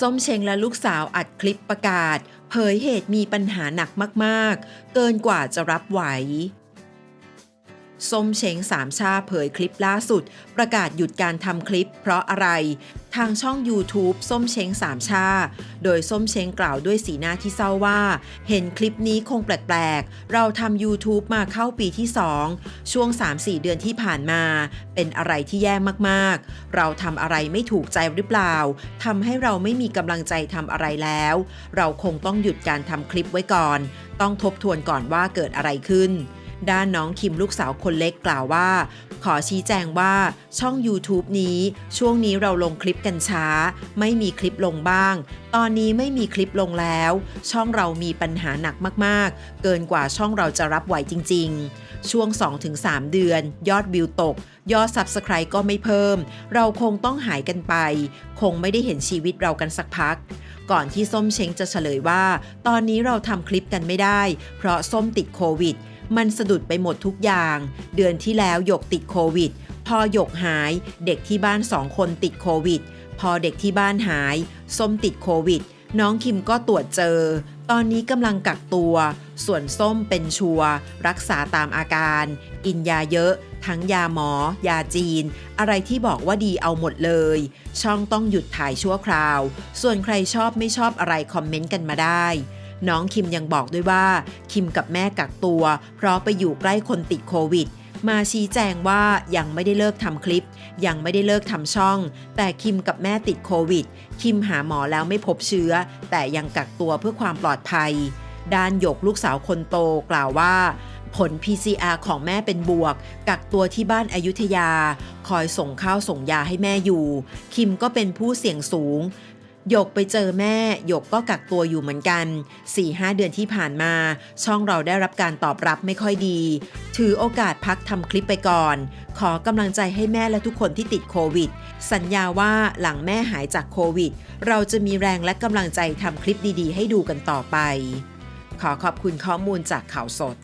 ส้มเชงและลูกสาวอัดคลิปประกาศ เผยเหตุมีปัญหาหนักมาก ๆ เกินกว่าจะรับไหว ส้มเชงสามชาเผยคลิปล่าสุด ประกาศหยุดการทำคลิป เพราะอะไร ทางช่อง YouTube ส้มเชงสามชา โดยส้มเชงกล่าวด้วยสีหน้าที่เศร้าว่า เห็นคลิปนี้คงแปลกๆ เราทำ YouTube มาเข้าปีที่ 2 ช่วง 3-4 เดือนที่ผ่านมา เป็นอะไรที่แย่มากๆ เราทำอะไรไม่ถูกใจหรือเปล่าทำให้เราไม่มีกำลังใจทำอะไรแล้ว เราคงต้องหยุดการทำคลิปไว้ก่อน ต้องทบทวนก่อนว่าเกิดอะไรขึ้น ด้านน้องคิมลูกสาวคนเล็กกล่าวว่า ขอชี้แจงว่าช่อง YouTube นี้ ช่วงนี้เราลงคลิปกันช้า ไม่มีคลิปลงบ้าง ตอนนี้ไม่มีคลิปลงแล้ว ช่องเรามีปัญหาหนักมากๆ เกินกว่าช่องเราจะรับไหวจริง ๆ ช่วง 2-3 เดือน ยอดวิวตก ยอด Subscribe ก็ไม่เพิ่ม เราคงต้องหายกันไป คงไม่ได้เห็นชีวิตเรากันสักพักก่อนที่ส้มเช้งจะเฉลยว่า ตอนนี้เราทำคลิปกันไม่ได้ เพราะส้มติดโควิด มันสะดุดไปหมดทุกอย่าง เดือนที่แล้วหยกติดโควิด พอหยกหาย เด็กที่บ้านสองคนติดโควิด พอเด็กที่บ้านหาย ส้มติดโควิด น้องคิมก็ตรวจเจอ ตอนนี้กำลังกักตัว ส่วนส้มเป็นชัวร์รักษาตามอาการ กินยาเยอะ ทั้งยาหมอ ยาจีน อะไรที่บอกว่าดีเอาหมดเลย ช่องต้องหยุดถ่ายชั่วคราว ส่วนใครชอบไม่ชอบอะไรคอมเมนต์กันมาได้ น้องคิมยังบอกด้วยว่า คิมกับแม่กักตัว เพราะไปอยู่ใกล้คนติดโควิด มาชี้แจงว่ายังไม่ได้เลิกทำคลิป ยังไม่ได้เลิกทำช่อง แต่คิมกับแม่ติดโควิด คิมหาหมอแล้วไม่พบเชื้อ แต่ยังกักตัวเพื่อความปลอดภัย ด้านหยกลูกสาวคนโตกล่าวว่าผล PCR ของแม่เป็นบวก กักตัวที่บ้านอายุทยา คอยส่งข้าวส่งยาให้แม่อยู่ คิมก็เป็นผู้เสี่ยงสูง หยกไปเจอแม่ หยกก็กักตัวอยู่เหมือนกัน 4-5 เดือนที่ผ่านมา ช่องเราได้รับการตอบรับไม่ค่อยดี ถือโอกาสพักทำคลิปไปก่อน ขอกำลังใจให้แม่และทุกคนที่ติดโควิด สัญญาว่าหลังแม่หายจากโควิด เราจะมีแรงและกำลังใจทำคลิปดีๆ ให้ดูกันต่อไป ขอขอบคุณข้อมูลจากข่าวสด